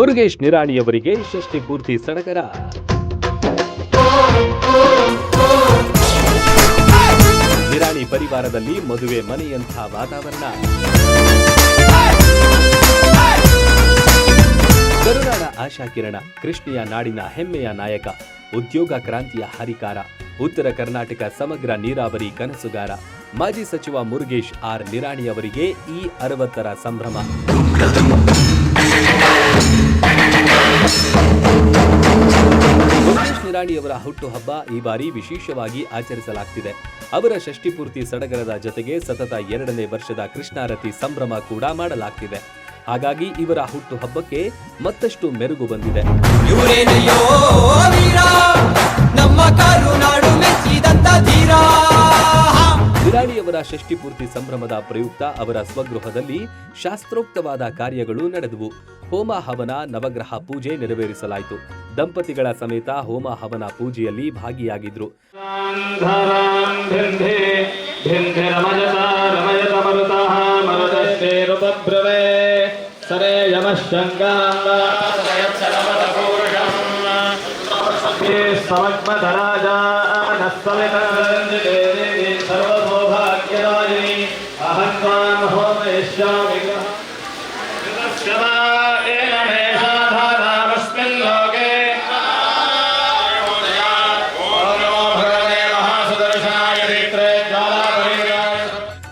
ಮುರುಗೇಶ್ ನಿರಾಣಿಯವರಿಗೆ ಷಷ್ಠಿ ಪೂರ್ತಿ ಸಡಗರ. ನಿರಾಣಿ ಪರಿವಾರದಲ್ಲಿ ಮದುವೆ ಮನೆಯಂಥ ವಾತಾವರಣ. ಕರುನಾಡ ಆಶಾಕಿರಣ ಕೃಷ್ಣಿಯ ನಾಡಿನ ಹೆಮ್ಮೆಯ ನಾಯಕ, ಉದ್ಯೋಗ ಕ್ರಾಂತಿಯ ಹರಿಕಾರ, ಉತ್ತರ ಕರ್ನಾಟಕ ಸಮಗ್ರ ನೀರಾವರಿ ಕನಸುಗಾರ. ಮಾಜಿ ಸಚಿವ ಮುರುಗೇಶ್ ಆರ್ ನಿರಾಣಿಯವರಿಗೆ ಈ ಅರವತ್ತರ ಸಂಭ್ರಮ. ನಿರಾಣಿಯವರ ಹುಟ್ಟುಹಬ್ಬ ಈ ಬಾರಿ ವಿಶೇಷವಾಗಿ ಆಚರಿಸಲಾಗ್ತಿದೆ. ಅವರ ಷಷ್ಠಿಪೂರ್ತಿ ಸಡಗರದ ಜೊತೆಗೆ ಸತತ ಎರಡನೇ ವರ್ಷದ ಕೃಷ್ಣಾರತಿ ಸಂಭ್ರಮ ಕೂಡ ಮಾಡಲಾಗ್ತಿದೆ. ಹಾಗಾಗಿ ಇವರ ಹುಟ್ಟುಹಬ್ಬಕ್ಕೆ ಮತ್ತಷ್ಟು ಮೆರುಗು ಬಂದಿದೆ. ಬಿರಾಣಿಯವರ ಷಷ್ಠಿಪೂರ್ತಿ ಸಂಭ್ರಮದ ಪ್ರಯುಕ್ತ ಅವರ ಸ್ವಗೃಹದಲ್ಲಿ ಶಾಸ್ತ್ರೋಕ್ತವಾದ ಕಾರ್ಯಗಳು ನಡೆದವು. ಹೋಮ ಹವನ ನವಗ್ರಹ ಪೂಜೆ ನೆರವೇರಿಸಲಾಯಿತು. ದಂಪತಿಗಳ ಸಮೇತ ಹೋಮ ಹವನ ಪೂಜೆಯಲ್ಲಿ ಭಾಗಿಯಾಗಿದ್ರು ಧರಾಂ ಭಿಂಧೆ ಭಿಂಧೆ ರಮಯತ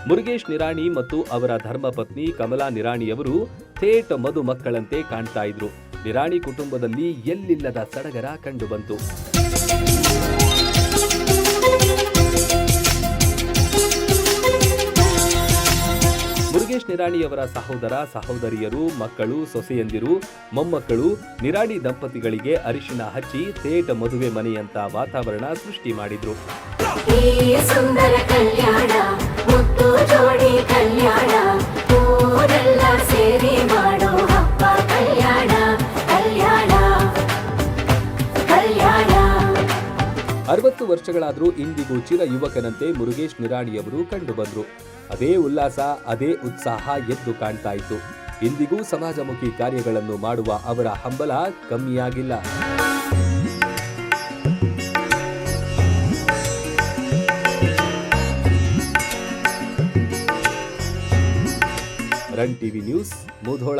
ಮುರುಗೇಶ್ ನಿರಾಣಿ ಮತ್ತು ಅವರ ಧರ್ಮಪತ್ನಿ ಕಮಲಾ ನಿರಾಣಿಯವರು ಥೇಟ್ ಮಧು ಮಕ್ಕಳಂತೆ ಕಾಣ್ತಾ ಇದ್ರು. ನಿರಾಣಿ ಕುಟುಂಬದಲ್ಲಿ ಎಲ್ಲಿಲ್ಲದ ಸಡಗರ ಕಂಡುಬಂತು. ಮುರುಗೇಶ್ ನಿರಾಣಿಯವರ ಸಹೋದರ, ಸಹೋದರಿಯರು, ಮಕ್ಕಳು, ಸೊಸೆಯಂದಿರು, ಮೊಮ್ಮಕ್ಕಳು, ನಿರಾಣಿ ದಂಪತಿಗಳಿಗೆ ಅರಿಶಿನ ಹಚ್ಚಿ ಥೇಟ್ ಮದುವೆ ಮನೆಯಂತ ವಾತಾವರಣ ಸೃಷ್ಟಿ ಮಾಡಿದ್ರು. ಅರವತ್ತು ವರ್ಷಗಳಾದರೂ ಇಂದಿಗೂ ಚಿರ ಯುವಕನಂತೆ ಮುರುಗೇಶ್ ನಿರಾಣಿಯವರು ಕಂಡುಬಂದರು. ಅದೇ ಉಲ್ಲಾಸ, ಅದೇ ಉತ್ಸಾಹ ಎದ್ದು ಕಾಣ್ತಾ ಇತ್ತು. ಇಂದಿಗೂ ಸಮಾಜಮುಖಿ ಕಾರ್ಯಗಳನ್ನು ಮಾಡುವ ಅವರ ಹಂಬಲ ಕಮ್ಮಿಯಾಗಿಲ್ಲ. Run TV news Mudhol.